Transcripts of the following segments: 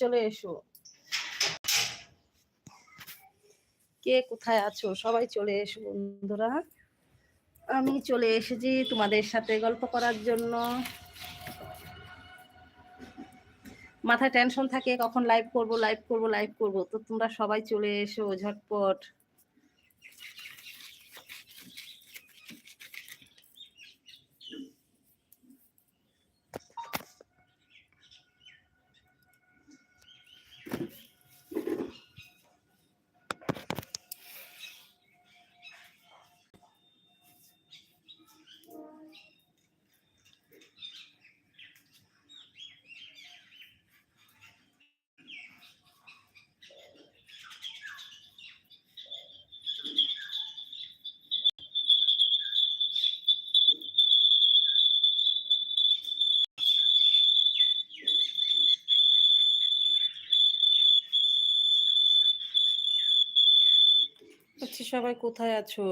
চলে এসো। কে কোথায় আছো? সবাই চলে এসো বন্ধুরা। আমি চলে এসেছি তোমাদের সাথে গল্প করার জন্য। মাথায় টেনশন থাকে, কখন লাইভ করব লাইভ করব লাইভ করব। তো তোমরা সবাই চলে এসো ঝটপট আচ্ছা সবাই কোথায় আছো?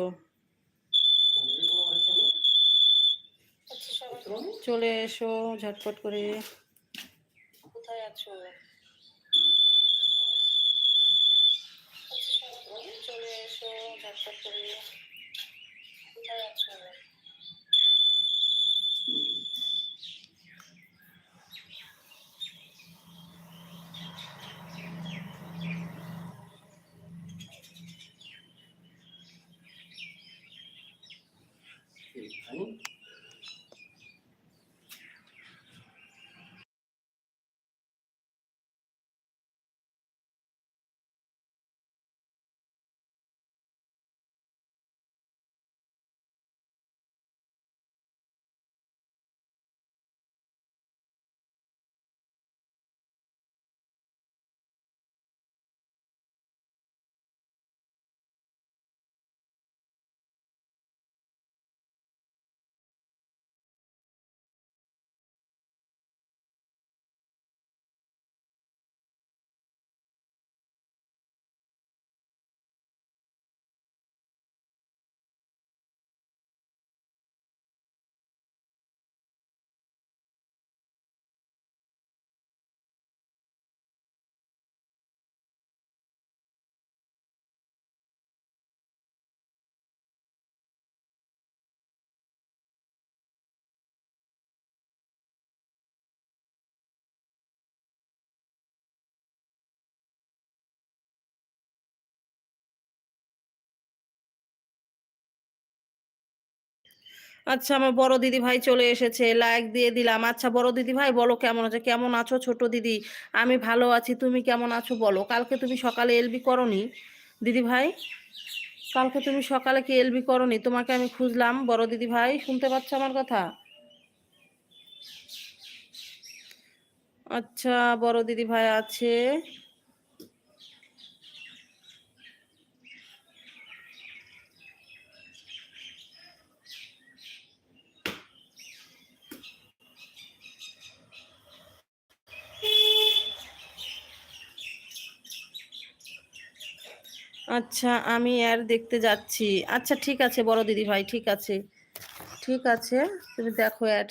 চলে এসো ঝটপট করে কোথায় আছো চলে এসো ঝটপট করে কোথায় আছো আচ্ছা আমার বড় দিদি ভাই চলে এসেছে লাইক দিয়ে দিলাম। আচ্ছা বড় দিদি ভাই বলো কেমন আছো? কেমন আছো ছোট দিদি? আমি ভালো আছি, তুমি কেমন আছো বলো? কালকে তুমি সকালে এলবি করনি দিদি ভাই কালকে তুমি সকালে কি এলবি করনি? তোমাকে আমি খুঁজলাম, বড় দিদি ভাই শুনতে পাচ্ছ আমার কথা? আচ্ছা বড় দিদি ভাই আছে। আচ্ছা আমি আর দেখতে যাচ্ছি। আচ্ছা ঠিক আছে, বড় দিদি ভাই ঠিক আছে। ঠিক আছে, তুমি দেখো অ্যাড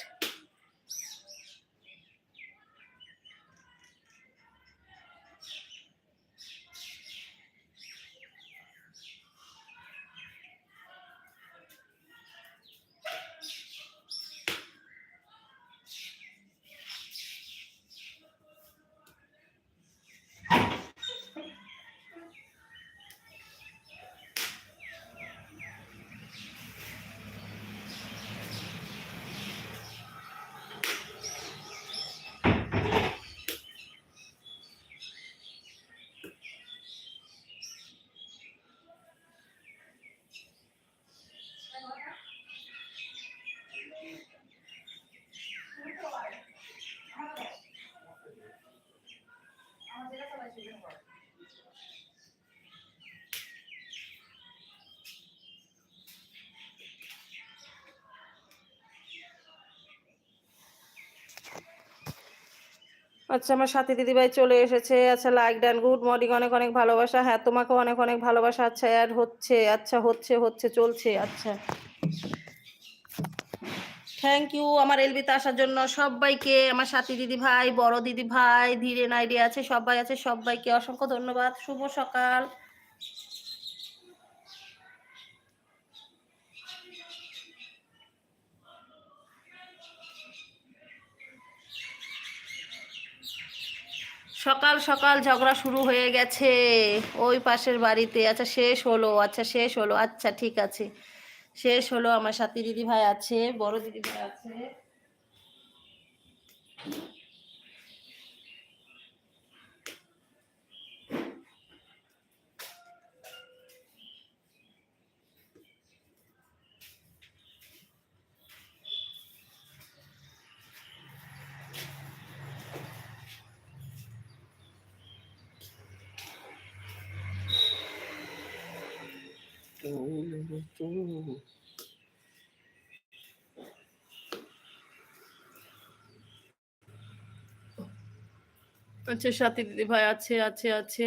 আচ্ছা আমার সাথী দিদিভাই চলে এসেছে। আচ্ছা লাইক ডান গুড মর্নিং অনেক অনেক ভালোবাসা। হ্যাঁ তোমাকে অনেক অনেক ভালোবাসা। আচ্ছা আর হচ্ছে আচ্ছা হচ্ছে হচ্ছে, চলছে আচ্ছা। থ্যাংক ইউ আমার এলবিতে আসার জন্য সবাইকে, আমার সাথী দিদি ভাই বড় দিদি ভাই ধীরে নাইডি আছে, সবাই আছে, সবাইকে অসংখ্য ধন্যবাদ। শুভ সকাল। সকাল সকাল ঝগড়া শুরু হয়ে গেছে। ওই পাশের বাড়িতে আচ্ছা শেষ হলো আচ্ছা শেষ হলো আচ্ছা ঠিক আছে। শেষ হলো, আমার সাথী দিদি ভাই আছে, বড় দিদি ভাই আছে। আচ্ছা সাথী দিদি ভাই আছে আছে আছে।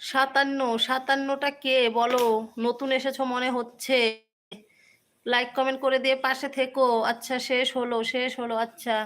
সাতান্ন, সাতান্নটা কে? বলো, নতুন এসেছ মনে হচ্ছে। লাইক কমেন্ট করে দিয়ে পাশে থেকো। আচ্ছা শেষ হলো শেষ হলো আচ্ছা।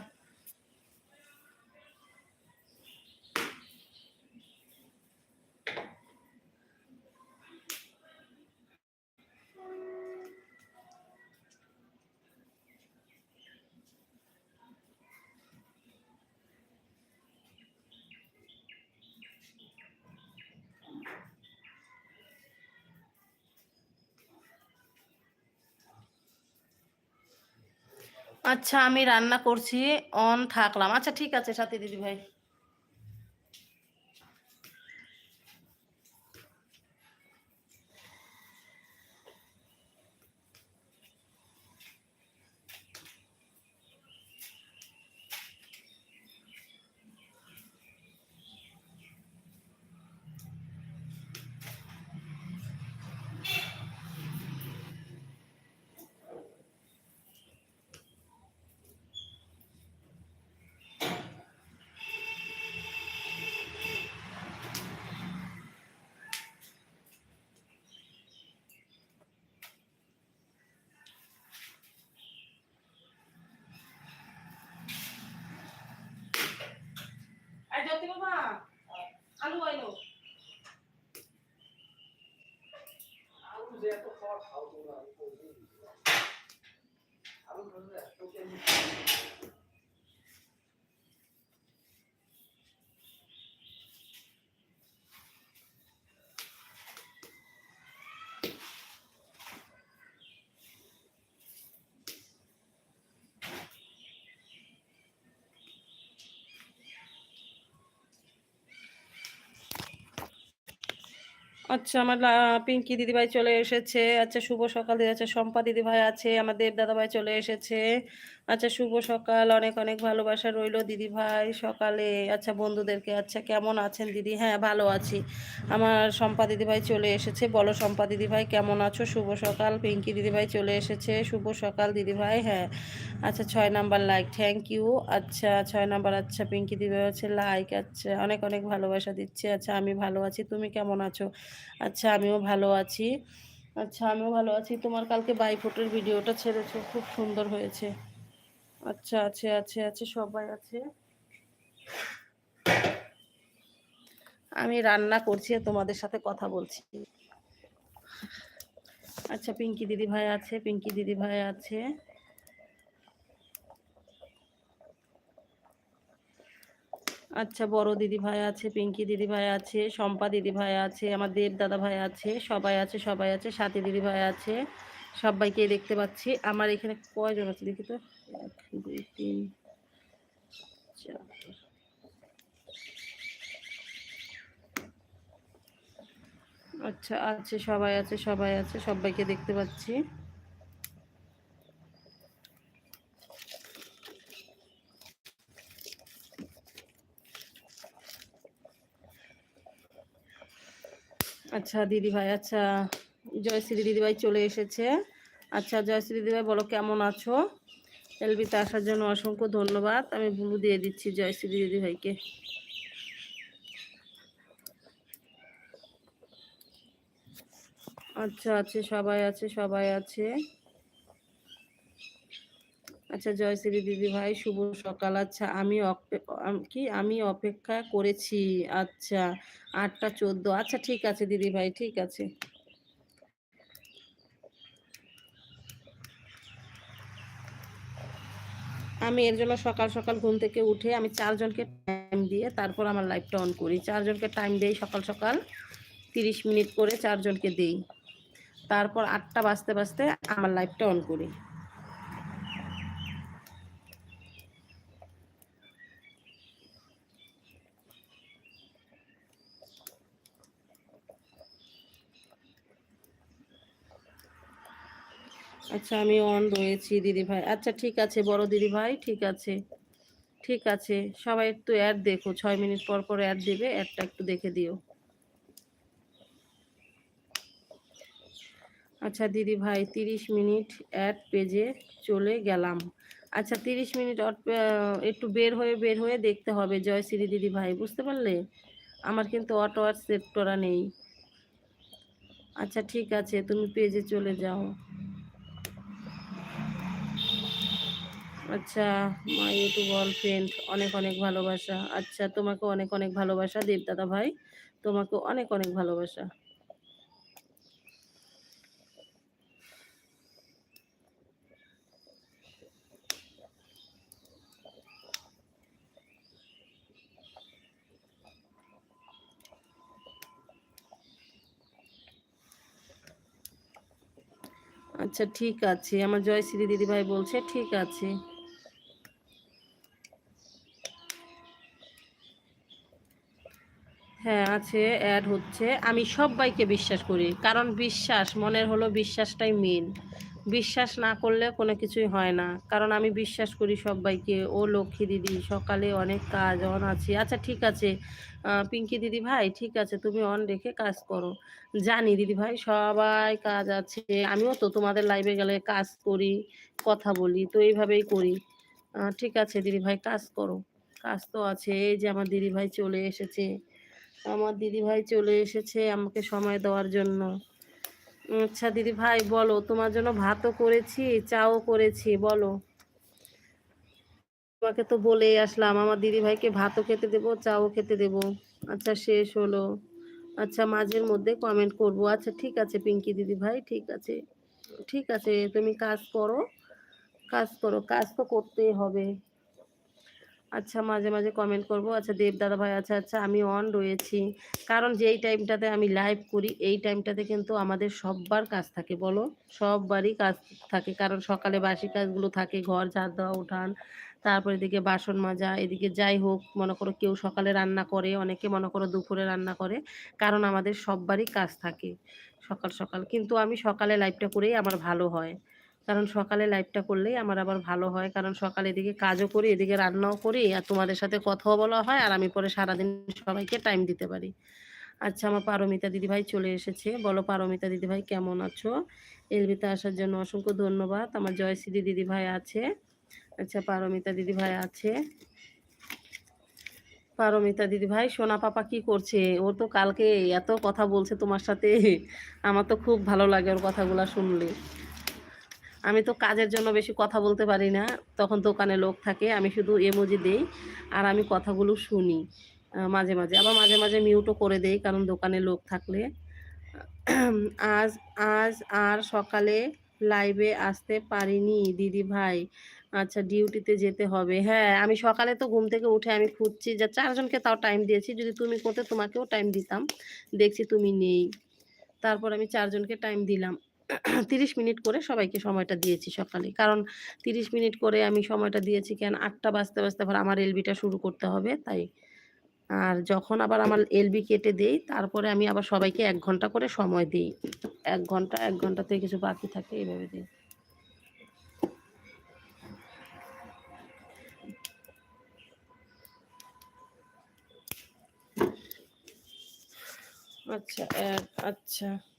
আচ্ছা আমি রান্না করছি। অন থাকলাম। আচ্ছা ঠিক আছে সাথী দিদি ভাই আমি আচ্ছা আমার পিঙ্কি দিদিভাই চলে এসেছে। আচ্ছা শুভ সকাল দিদি আচ্ছা শম্পা দিদিভাই আছে, আমার দেব দাদাভাই চলে এসেছে। আচ্ছা শুভ সকাল, অনেক অনেক ভালোবাসা রইল দিদিভাই সকালে। আচ্ছা বন্ধুদেরকে আচ্ছা কেমন আছেন দিদি? হ্যাঁ ভালো আছি। আমার শম্পা দিদিভাই চলে এসেছে। বলো, শম্পা দিদিভাই, কেমন আছো? শুভ সকাল, পিঙ্কি দিদিভাই চলে এসেছে। শুভ সকাল দিদিভাই হ্যাঁ। আচ্ছা ছয় নাম্বার লাইক, থ্যাংক ইউ। আচ্ছা ছয় নাম্বার আচ্ছা পিঙ্কি দিদিভাই হচ্ছে লাইক আচ্ছা অনেক অনেক ভালোবাসা দিচ্ছে। আচ্ছা আমি ভালো আছি, তুমি কেমন আছো? আচ্ছা আমিও ভালো আছি। আচ্ছা আমিও ভালো আছি। তোমার কালকে বাইফোটের ভিডিওটা ছেড়েছো, খুব সুন্দর হয়েছে। আচ্ছা আছে আছে আছে, সবাই আছে। আমি রান্না করছি তোমাদের সাথে কথা বলছি। আচ্ছা পিঙ্কি দিদি ভাই আছে, পিঙ্কি দিদি ভাই আছে। আচ্ছা বড় দিদি ভাই আছে, পিঙ্কি দিদি ভাই আছে, শম্পা দিদি ভাই আছে, আমার দেব দাদা ভাই আছে, সবাই আছে সবাই আছে, সাথী দিদি ভাই আছে, সবাইকে দেখতে পাচ্ছি। আমার এখানে কয়জন আছে দেখি তো? এক, দুই, তিন, চার আচ্ছা আছে, সবাই আছে সবাই আছে, সবাইকে দেখতে পাচ্ছি। আচ্ছা দিদি ভাই আচ্ছা জয়শ্রী দিদি ভাই চলে এসেছে। আচ্ছা জয়শ্রী দিদি ভাই বলো কেমন আছো? এলবিতে আসার জন্য অসংখ্য ধন্যবাদ। আমি ব্লু দিয়ে দিচ্ছি জয়শ্রী দিদি ভাইকে আচ্ছা আছে, সবাই আছে সবাই আছে। আচ্ছা জয়শ্রী দিদি ভাই, শুভ সকাল। আচ্ছা আমি কি? আমি অপেক্ষা করেছি। আচ্ছা আটটা চোদ্দ। আচ্ছা ঠিক আছে দিদি ভাই, ঠিক আছে। আমি এর জন্য সকাল সকাল ঘুম থেকে উঠে আমি চারজনকে টাইম দিয়ে তারপর আমার লাইভটা অন করি। চারজনকে টাইম দেই সকাল সকাল। তিরিশ মিনিট করে চারজনকে দেই। তারপর আটটা বাজতে বাজতে আমার লাইভটা অন করি। আচ্ছা আমি অন রয়েছি দিদি ভাই আচ্ছা ঠিক আছে, বড় দিদি ভাই ঠিক আছে। ঠিক আছে, সবাই একটু অ্যাড দেখো, ছয় মিনিট পর পর অ্যাড দেবে অ্যাডটা একটু দেখে দিও। আচ্ছা দিদি ভাই তিরিশ মিনিট অ্যাড পেজে চলে গেলাম। আচ্ছা তিরিশ মিনিট একটু বের হয়ে বের হয়ে দেখতে হবে, জয়শ্রী দিদি ভাই বুঝতে পারলে? আমার কিন্তু অটো আর সেট করা নেই। আচ্ছা ঠিক আছে, তুমি পেজে চলে যাও। আচ্ছা মাই ইউটিউব অল ফ্রেন্ড অনেক অনেক ভালোবাসা। আচ্ছা তোমাকে অনেক অনেক ভালোবাসা, দেবদাদা ভাই। তোমাকে অনেক অনেক ভালোবাসা। আচ্ছা ঠিক আছে। আমার জয়শ্রী দিদি ভাই বলছে, ঠিক আছে। হ্যাঁ আছে অ্যাড হচ্ছে। আমি সবাইকে বিশ্বাস করি। কারণ বিশ্বাস, মনের হলো বিশ্বাসটাই মেন বিশ্বাস না করলে কোনো কিছুই হয় না। কারণ আমি বিশ্বাস করি সবাইকে ও লক্ষ্মী দিদি, সকালে অনেক কাজ অন আছে। আচ্ছা ঠিক আছে। পিঙ্কি দিদি ভাই, ঠিক আছে, তুমি অন রেখে কাজ করো। জানি দিদি ভাই, সবাই কাজ আছে। আমিও তো তোমাদের লাইভে গেলে কাজ করি, কথা বলি, তো এইভাবেই করি। ঠিক আছে দিদি ভাই, কাজ করো। কাজ তো আছে। এই যে আমার দিদি ভাই চলে এসেছে। আমার দিদি ভাই চলে এসেছে আমাকে সময় দেওয়ার জন্য। আচ্ছা দিদি ভাই বলো, তোমার জন্য ভাতও করেছি, চাও করেছি, বলো। তোমাকে তো বলেই আসলাম, আমার দিদি ভাইকে ভাতও খেতে দেবো, চাও খেতে দেবো। আচ্ছা শেষ হলো। আচ্ছা মাঝের মধ্যে কমেন্ট করব। আচ্ছা ঠিক আছে পিঙ্কি দিদি ভাই ঠিক আছে। ঠিক আছে, তুমি কাজ করো কাজ করো, কাজ তো করতেই হবে। আচ্ছা মাঝে মাঝে কমেন্ট করব। আচ্ছা দেব দাদা ভাই আচ্ছা আচ্ছা আমি অন রয়েছি। কারণ যেই টাইমটাতে আমি লাইভ করি, এই টাইমটাতে কিন্তু আমাদের সববার কাজ থাকে, বলো? সববারই কাজ থাকে। কারণ সকালে বাসি কাজগুলো থাকে, ঘর, ঝাড় দেওয়া, উঠান, তারপর এদিকে বাসন মাজা, এদিকে যাই হোক, মনে করো কেউ সকালে রান্না করে, অনেকে মনে করো দুপুরে রান্না করে, কারণ আমাদের সববারই কাজ থাকে সকাল সকাল। কিন্তু আমি সকালে লাইভটা করেই আমার ভালো হয়। কারণ সকালে লাইভটা করলেই আমার আবার ভালো হয়। কারণ সকালে এদিকে কাজও করি, এদিকে রান্নাও করি, আর তোমাদের সাথে কথাও বলা হয়, আর আমি পরে সারাদিন সবাইকে টাইম দিতে পারি। আচ্ছা আমার পারমিতা দিদিভাই চলে এসেছে। বলো পারমিতা দিদিভাই, কেমন আছো? এলবিতে আসার জন্য অসংখ্য ধন্যবাদ। আমার জয়শ্রী দিদিভাই আছে। আচ্ছা পারমিতা দিদিভাই আছে। পারমিতা দিদিভাই, সোনা পাপা কি করছে? ও তো কালকে এত কথা বলছে তোমার সাথে। আমার তো খুব ভালো লাগে ওর কথাগুলো শুনলে। আমি তো কাজের জন্য বেশি কথা বলতে পারি না। তখন দোকানে লোক থাকে, আমি শুধু এমোজি দেই আর আমি কথাগুলো শুনি। মাঝে মাঝে। আবার মাঝে মাঝে মিউটও করে দেই কারণ দোকানে লোক থাকলে। আজ আজ আর সকালে লাইভে আসতে পারিনি, দিদি ভাই। আচ্ছা ডিউটিতে যেতে হবে। হ্যাঁ আমি সকালে তো ঘুম থেকে উঠে আমি খুঁজছি যা চারজনকে তাও টাইম দিয়েছি। যদি তুমি করতে তোমাকেও টাইম দিতাম। দেখছি তুমি নেই। তারপর আমি চারজনকে টাইম দিলাম। তিরিশ মিনিট করে সবাইকে সময়টা দিয়েছি সকালে। কারণ তিরিশ মিনিট করে আমি সময়টা দিয়েছি কেন? আটটা বাজতে বাজতে আবার আমার এলবিটা শুরু করতে হবে, তাই। আর যখন আবার আমার এলবি কেটে দেই, তারপরে আমি আবার সবাইকে এক ঘণ্টা করে সময় দিই। এক ঘণ্টা এক ঘণ্টা থেকে কিছু বাকি থাকে এইভাবে দিই। আচ্ছা আচ্ছা।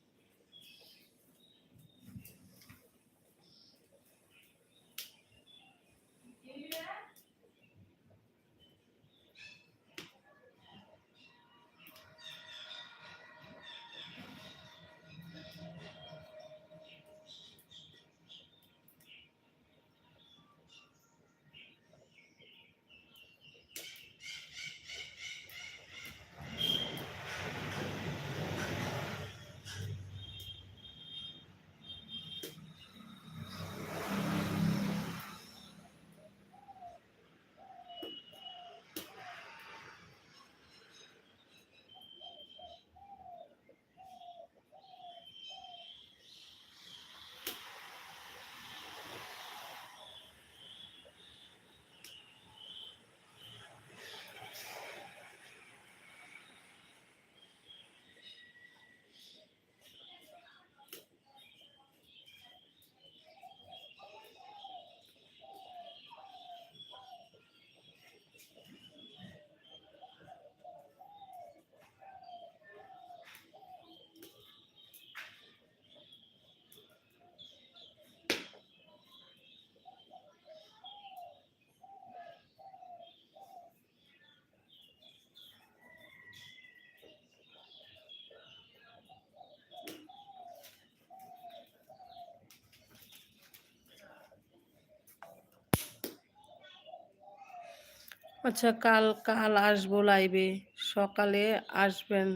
আচ্ছা কাল কাল আসব লাইভে সকালে আসবেন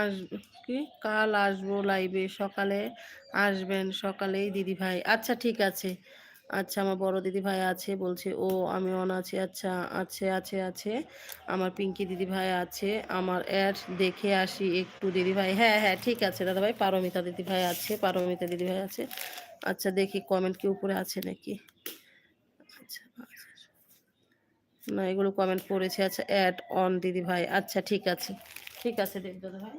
আস, কি? কাল আসব লাইভে সকালে আসবেন, সকালেই দিদি ভাই আচ্ছা ঠিক আছে। আচ্ছা আমার বড় দিদি ভাই আছে, বলছে, ও, আমি অন আছি। আচ্ছা আছে আছে আছে। আমার পিঙ্কি দিদি ভাই আছে, আমার অ্যাড দেখে আসি একটু দিদি ভাই হ্যাঁ হ্যাঁ ঠিক আছে দাদা ভাই পারমিতা দিদি ভাই আছে, পারমিতা দিদি ভাই আছে। আচ্ছা দেখি কমেন্ট কি উপরে আছে নাকি। আচ্ছা না, এগুলো কমেন্ট করেছে। আচ্ছা অ্যাড অন দিদি ভাই। আচ্ছা ঠিক আছে। ঠিক আছে দেব দাদা ভাই।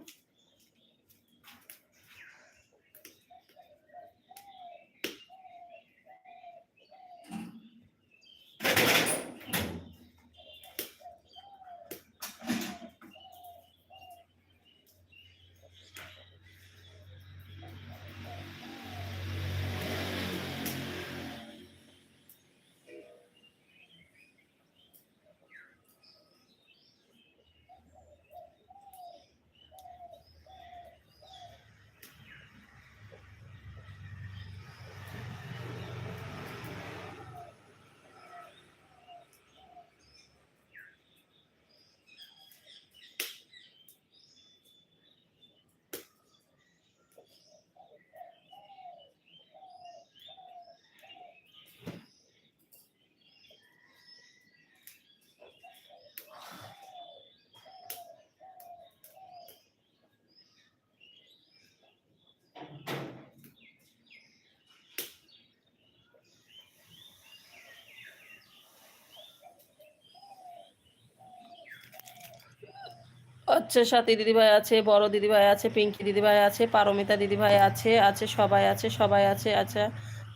আচ্ছা সাথী দিদিভাই আছে, বড় দিদিভাই আছে, পিঙ্কি দিদিভাই আছে, পারমিতা দিদিভাই আছে আছে সবাই আছে সবাই আছে আচ্ছা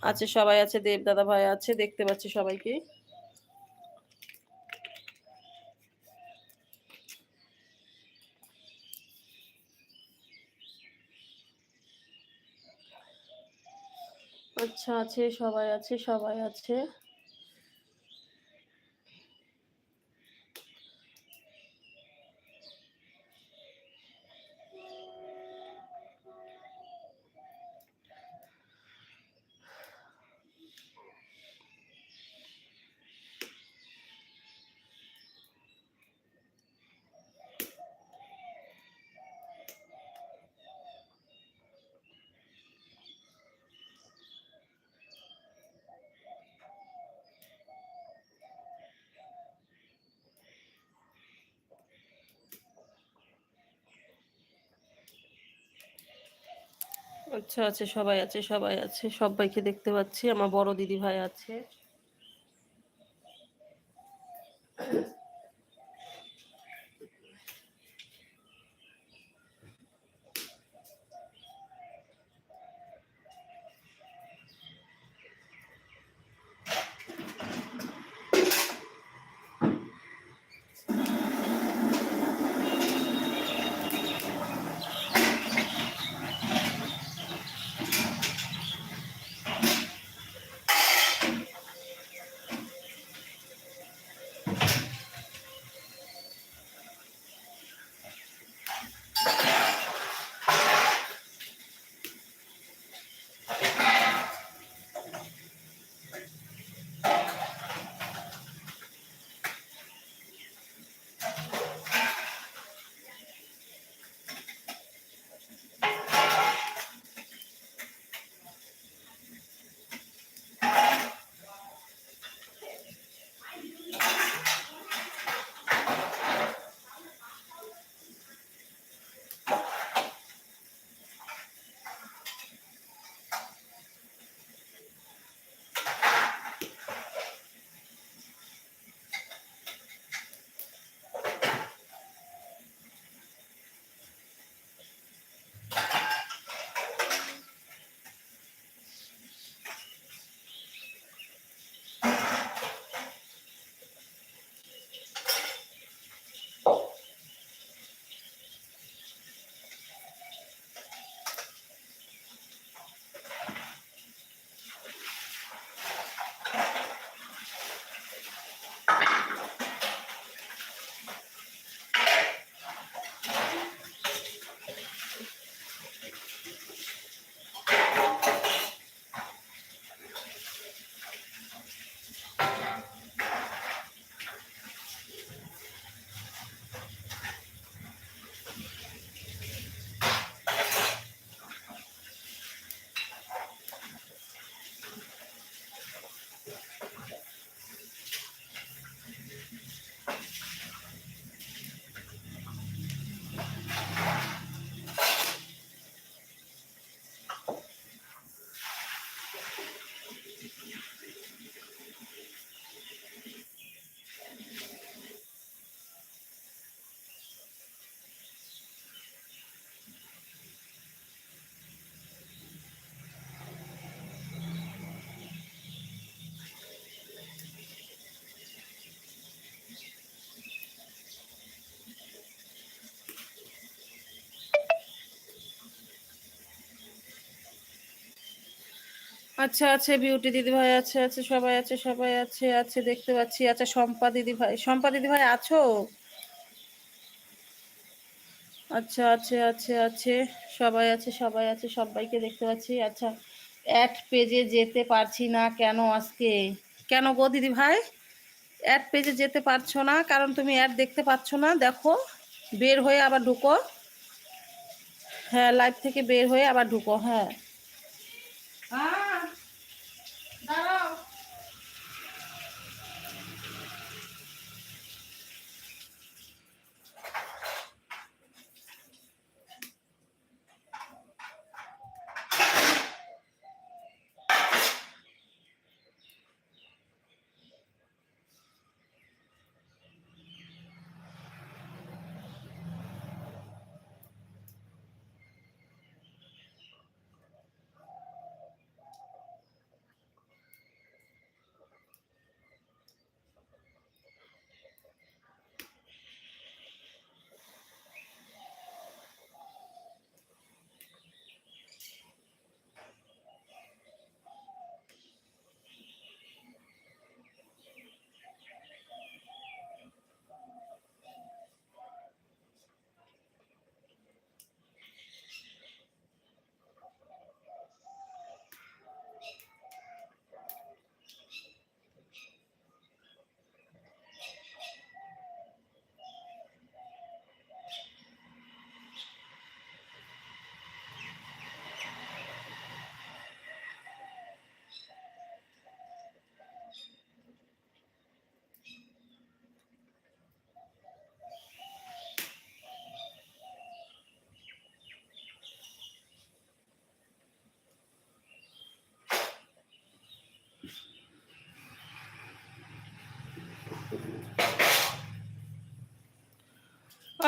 আছে সবাই আছে দেব দাদা ভাই আছে, দেখতে পাচ্ছি সবাইকে। আচ্ছা আছে, সবাই আছে সবাই আছে। আচ্ছা আছে সবাই আছে সবাই আছে সবাইকে দেখতে পাচ্ছি। আমার বড় দিদি ভাই আছে। আচ্ছা আছে বিউটি দিদি ভাই আছে আছে, সবাই আছে সবাই আছে আছে, দেখতে পাচ্ছি। আচ্ছা শম্পা দিদি ভাই শম্পা দিদি ভাই আছো? আচ্ছা আছে আছে আছে, সবাই আছে সবাই আছে, সবাইকে দেখতে পাচ্ছি। আচ্ছা অ্যাড পেজে যেতে পারছি না কেন আজকে? কেন গো দিদি ভাই অ্যাড পেজে যেতে পারছ না, কারণ তুমি অ্যাড দেখতে পাচ্ছ না। দেখো, বের হয়ে আবার ঢুকো। হ্যাঁ লাইভ থেকে বের হয়ে আবার ঢুকো হ্যাঁ।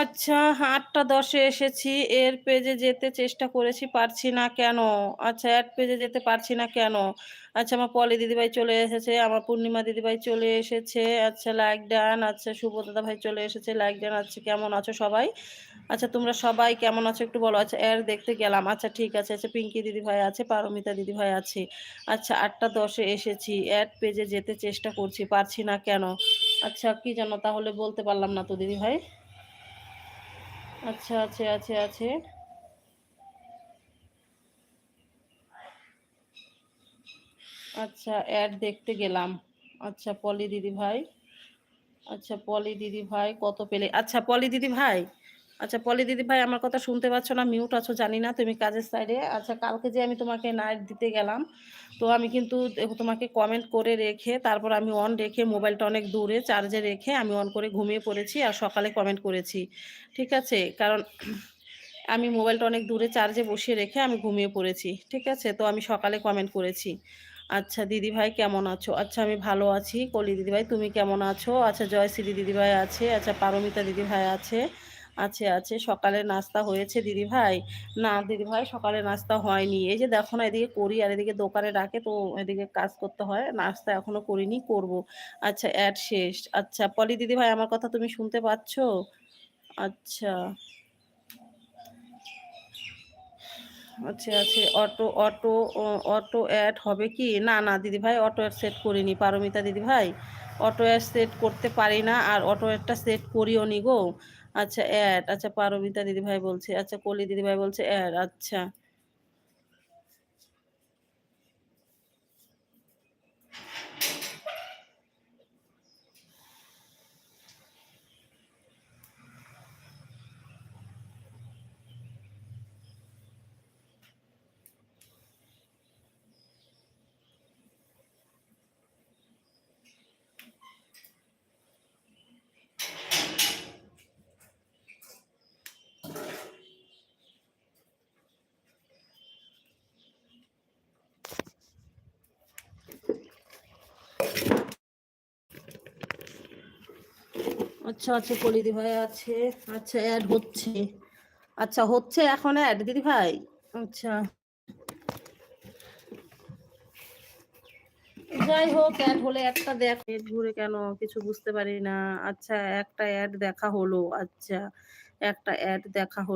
আচ্ছা আটটা দশে এসেছি, এর পেজে যেতে চেষ্টা করেছি, পারছি না কেন? আচ্ছা অ্যাড পেজে যেতে পারছি না কেন? আচ্ছা আমার পলি দিদিভাই চলে এসেছে, আমার পূর্ণিমা দিদিভাই চলে এসেছে আচ্ছা লাইক ডান আচ্ছা শুভ ভাই চলে এসেছে লাইক ডান আচ্ছা কেমন আছো সবাই? আচ্ছা তোমরা সবাই কেমন আছো একটু বলো? আচ্ছা এর দেখতে গেলাম আচ্ছা ঠিক আছে আচ্ছা পিঙ্কি দিদিভাই আছে, পারমিতা দিদিভাই আছে আচ্ছা আটটা দশে এসেছি অ্যাড পেজে যেতে চেষ্টা করছি, পারছি না কেন? আচ্ছা কি জানো তাহলে বলতে পারলাম না তো দিদিভাই। আচ্ছা আছে আছে আছে। আচ্ছা অ্যাড দেখতে গেলাম। আচ্ছা পলি দিদি ভাই আচ্ছা পলি দিদি ভাই কত পেলে? আচ্ছা পলি দিদি ভাই আচ্ছা পলি দিদি ভাই, আমার কথা শুনতে পাচ্ছ না মিউট আছো, জানি না, তুমি কাজের সাইডে আচ্ছা কালকে যে আমি তোমাকে নাইট দিতে গেলাম, তো আমি কিন্তু তোমাকে কমেন্ট করে রেখে, তারপর আমি অন রেখে মোবাইলটা অনেক দূরে চার্জে রেখে আমি অন করে ঘুমিয়ে পড়েছি আর সকালে কমেন্ট করেছি। ঠিক আছে? কারণ আমি মোবাইলটা অনেক দূরে চার্জে বসিয়ে রেখে আমি ঘুমিয়ে পড়েছি। ঠিক আছে? তো আমি সকালে কমেন্ট করেছি। আচ্ছা দিদিভাই কেমন আছো? আচ্ছা আমি ভালো আছি। কলি দিদিভাই তুমি কেমন আছো? আচ্ছা জয়শ্রী দিদিভাই আছে আচ্ছা পারমিতা দিদিভাই আছে। আছে আছে, সকালে নাস্তা হয়েছে দিদি ভাই। না দিদি ভাই, সকালে নাস্তা হয়নি। এই যে দেখো না, এদিকে করি আর এদিকে দোকানে ডাকে তো এদিকে কাজ করতে হয়। নাস্তা এখনও করিনি, করব। আচ্ছা অ্যাড শেষ। আচ্ছা পলি দিদি ভাই, আমার কথা তুমি শুনতে পাচ্ছ? আচ্ছা। আচ্ছা আচ্ছা অটো অটো অটো অ্যাড হবে কি? না না, দিদি ভাই, অটো অ্যাড সেট করিনি, পারমিতা দিদি ভাই। অটো অ্যাড সেট করতে পারি না, আর অটো অ্যাডটা সেট করিও নি গো। আচ্ছা অ্যাড আচ্ছা পারমিতা দিদিভাই বলছে আচ্ছা কলি দিদিভাই বলছে অ্যাড আচ্ছা। আচ্ছা আচ্ছা কলিদি ভাই আছে। আচ্ছা অ্যাড হচ্ছে। আচ্ছা হচ্ছে এখন অ্যাড দিদি ভাই? আচ্ছা। যাই হোক অ্যাড হলে একটা দেখ। ঘুরে কেন? কিছু বুঝতে পারি না। আচ্ছা একটা অ্যাড দেখা হলো। আচ্ছা একটা অ্যাড দেখা হলো।